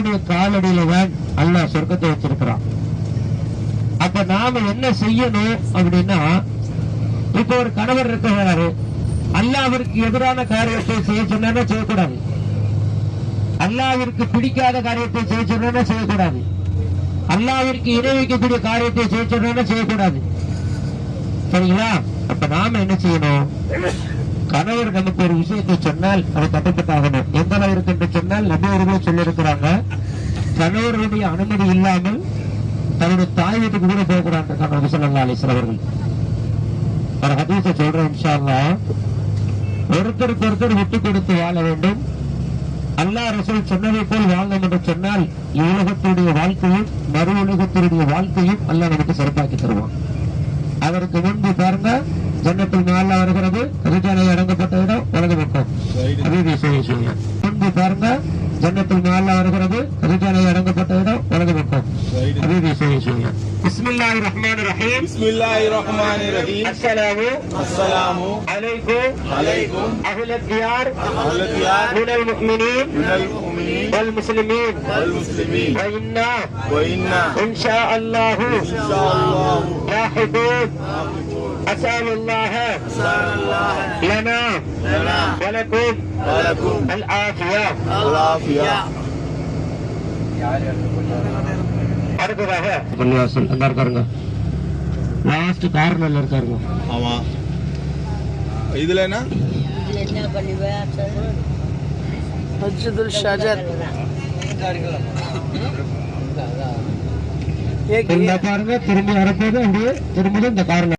கணவருடைய காலடியில தான் அல்லாஹ் சொர்க்கத்தை வச்சிருக்கிறான். அப்ப நாம என்ன செய்யணும் அப்படின்னா இப்ப ஒரு கணவர் இருக்கிறாரு. அல்லாவிற்கு எதிரான காரியத்தை செய்ய சொன்னா செய்யக்கூடாது. அல்லாவிற்கு பிடிக்காத காரியத்தை செய்ய சொன்னா செய்யக்கூடாது. அல்லாவிற்கு இணை வைக்கக்கூடிய காரியத்தை செய்ய சொன்னா செய்யக்கூடாது. சரிங்களா? அப்ப நாம என்ன செய்யணும்? கணவர் நமக்கு ஒரு விஷயத்தை சொன்னால் அதை கட்டுப்பட்டாகணும். எந்த அளவிற்கு என்று சொன்னால் நபியவர்களே சொல்லியிருக்கிறாங்க கணவருடைய அனுமதி இல்லாமல் தன்னுடைய தாய் வீட்டுக்கு கூட போகக்கூடாது கணவர் ஸல்லல்லாஹு அலைஹி அவர்கள். ஒரு சொல்றேன் இன்ஷால்லா ஒருத்தருக்கு ஒருத்தர் விட்டு கொடுத்து வாழ வேண்டும். அல்லாஹ் ரசூல் சொன்னதை போல் வாழ்ந்தோம் என்று சொன்னால் இவ்வுலகத்துடைய வாழ்க்கையும் மறு உலகத்தினுடைய வாழ்க்கையும் அல்லாஹ் நமக்கு சிறப்பாக்கி தருவான். அதற்கு முன்பு பாருங்க ஜன்னத்தில் மேல வருகிறது ரிஜாலை அடங்கப்பட்ட இடம் வலது பக்கம் அபிவி சொல்லுங்க முன்பு பாருங்க ஜன்னத்தில் மேல வருகிறது ரிஜாலை அடங்கப்பட்ட இடம் வலது பக்கம் அபிவி சொல்லுங்க பிஸ்மில்லாஹிர் ரஹ்மானிர் ரஹீம் بسم الله الرحمن الرحيم அஸ்ஸலாமு السلام அலைக்கும் عليكم அஹ்ல தியார் أهل الديار من المؤمنين من المؤمنين والمسلمين والمسلمين وإنا وإنا إن شاء الله إن شاء الله لاحقون أسأل الله ولكم ولكم العافية العافية அடுத்ததாக உபன்யாசம் அங்க இருக்காருங்க லாஸ்ட் கார்னர்ல இருக்காருங்க ஆமா இதுல என்ன என்ன பண்ணுவேன் மஸ்ஜிதுல் ஷஜர் இந்த காரணம் திரும்பி வரப்போது அப்படியே திரும்பவும் இந்த காரணம்